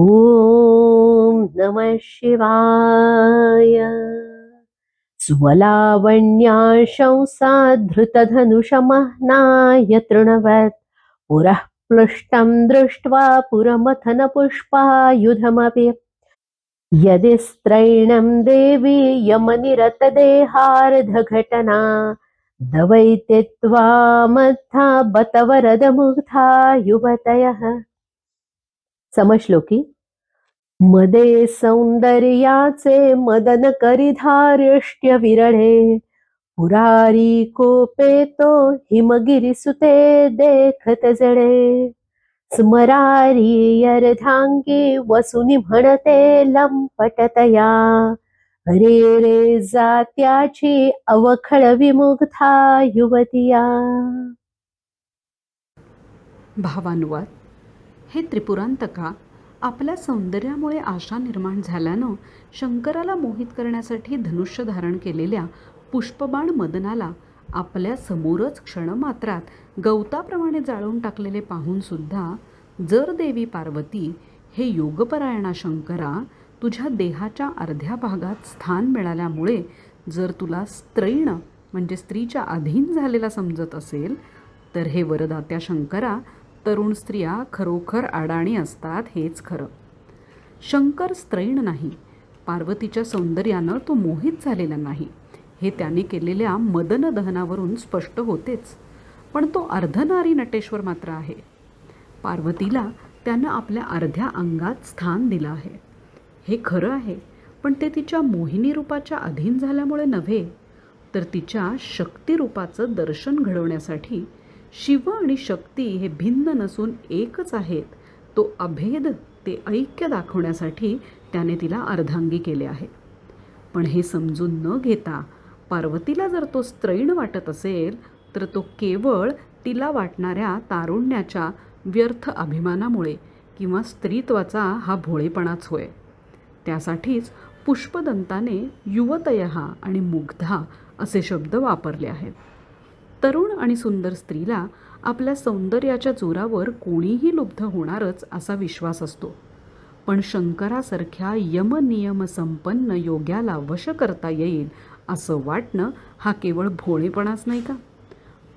ॐ नमः शिवाय। सुवलावण्याशंसाधृतधनुषमह्नाय तृणवत्। पुरः प्लुष्टं दृष्ट्वा पुरमथनपुष्पायुधमपि। यदिस्त्रैणं देवी यमनिरतदेहार्धघटना दवैते त्वामत्था बतवरदमुग्धा युवतयः समश्लोकी मदे सौन्दर्याचे मदन करिधारिष्ट्य विरळे पुरारी कोपेतो हिमगिरिसुते देखत जडे स्मरारी अर्धांगी वसुनी म्हणते लंपटतया. रे रे जात्याची अवखळ विमुग्धा युवतिया. भावानुवाद हे त्रिपुरांतका आपल्या सौंदर्यामुळे आशा निर्माण झाल्यानं शंकराला मोहित करण्यासाठी धनुष्य धारण केलेल्या पुष्पबाण मदनाला आपल्या समोरच क्षणमात्रात गवताप्रमाणे जाळून टाकलेले पाहूनसुद्धा जर देवी पार्वती हे योगपरायणा शंकरा तुझ्या देहाच्या अर्ध्या भागात स्थान मिळाल्यामुळे जर तुला स्त्रैण म्हणजे स्त्रीच्या अधीन झालेला समजत असेल तर हे वरदात्या शंकरा तरुण स्त्रिया खरोखर अडाणी असतात हेच खरं. शंकर स्त्रैण नाही. पार्वतीच्या सौंदर्यानं तो मोहित झालेला नाही. हे त्याने केलेल्या मदन दहनावरून स्पष्ट होतेच. पण तो अर्धनारी नटेश्वर मात्र आहे. पार्वतीला त्यानं आपल्या अर्ध्या अंगात स्थान दिलं आहे. हे खरं आहे पण ते तिच्या मोहिनी रूपाच्या अधीन झाल्यामुळे नव्हे तर तिच्या शक्तिरूपाचं दर्शन घडवण्यासाठी शिव आणि शक्ती हे भिन्न नसून एकच आहेत. तो अभेद ते ऐक्य दाखवण्यासाठी त्याने तिला अर्धांगी केले आहे. पण हे समजून न घेता पार्वतीला जर तो स्त्रैण वाटत असेल तर तो केवळ तिला वाटणाऱ्या तारुण्याच्या व्यर्थ अभिमानामुळे किंवा स्त्रीत्वाचा हा भोळेपणाच होय. त्यासाठीच पुष्पदंताने युवतयहा आणि मुग्धा असे शब्द वापरले आहेत. तरुण आणि सुंदर स्त्रीला आपल्या सौंदर्याच्या जोरावर कोणीही लुब्ध होणारच असा विश्वास असतो. पण शंकरासारख्या यमनियम संपन्न योग्याला वश करता येईल असं वाटणं हा केवळ भोळेपणाच नाही का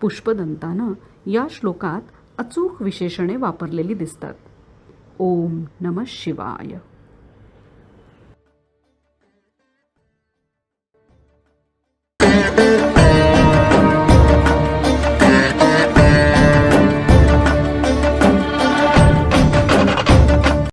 पुष्पदंतानं या श्लोकात अचूक विशेषणे वापरलेली दिसतात ओम नम शिवाय